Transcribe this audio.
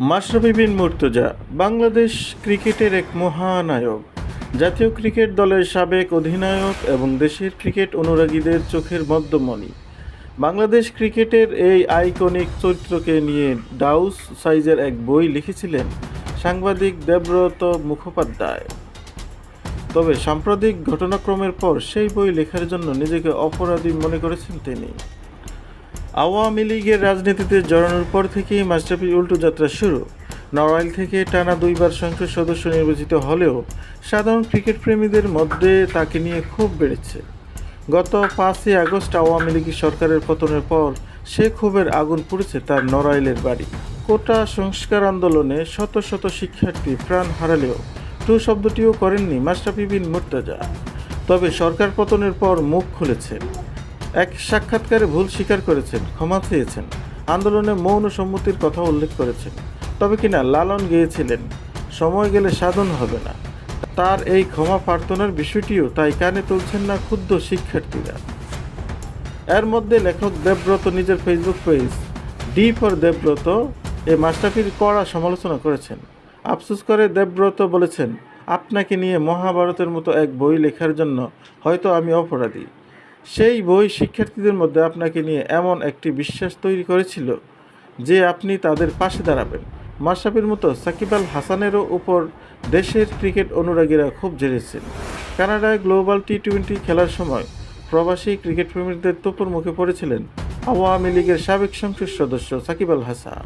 মাশরাফি বিন মুর্তজা, বাংলাদেশ ক্রিকেটের এক মহানায়ক। জাতীয় ক্রিকেট দলের সাবেক অধিনায়ক এবং দেশের ক্রিকেট অনুরাগীদের চোখের মধ্যমণি বাংলাদেশ ক্রিকেটের এই আইকনিক চরিত্রকে নিয়ে ডাউস সাইজের এক বই লিখেছিলেন সাংবাদিক দেবব্রত মুখোপাধ্যায়। তবে সাম্প্রতিক ঘটনাক্রমের পর সেই বই লেখার জন্য নিজেকে অপরাধী মনে করেছেন তিনি। আওয়ামী লীগের রাজনীতিতে জড়ানোর পর থেকেই মাস্টারপি উল্টো যাত্রা শুরু। নড়াইল থেকে টানা দুইবার সংসদ সদস্য নির্বাচিত হলেও সাধারণ ক্রিকেট প্রেমীদের মধ্যে তাকে নিয়ে খুব বেড়েছে। গত পাঁচই আগস্ট আওয়ামী লীগ সরকারের পতনের পর সে ক্ষোভের আগুন পুড়েছে তার নড়াইলের বাড়ি। কোটা সংস্কার আন্দোলনে শত শত শিক্ষার্থী প্রাণ হারালেও টু শব্দটিও করেননি মাস্টাফি বিন মুর্তজা। তবে সরকার পতনের পর মুখ খুলেছেন এক সাক্ষাৎকারে ভুল স্বীকার করেছেন, ক্ষমা চেয়েছেন। আন্দোলনে মৌন সম্মতির কথা উল্লেখ করেছেন। তবে কিনা লালন গিয়েছিলেন, সময় গেলে সাধন হবে না। তার এই ক্ষমা প্রার্থনার বিষয়টিও তাই কানে তুলছেন না ক্ষুদ্র শিক্ষার্থীরা। এর মধ্যে লেখক দেবব্রত নিজের Facebook page D for Debabrata এ মাস্টারটির কড়া সমালোচনা করেছেন। আফসোস করে দেবব্রত বলেছেন, আপনাকে নিয়ে মহাভারতের মতো এক বই লেখার জন্য হয়তো আমি অপরাধী। সেই বই শিক্ষার্থীদের মধ্যে আপনাকে নিয়ে এমন একটি বিশ্বাস তৈরি করেছিল যে আপনি তাদের পাশে দাঁড়াবেন। মাশরাফির মতো সাকিব আল হাসানেরও উপর দেশের ক্রিকেট অনুরাগীরা খুব জেরেছেন। কানাডায় গ্লোবাল টি টোয়েন্টি খেলার সময় প্রবাসী ক্রিকেট প্রেমীদের তোপর মুখে পড়েছিলেন আওয়ামী লীগের সাবেক সংসদ সদস্য সাকিব আল হাসান।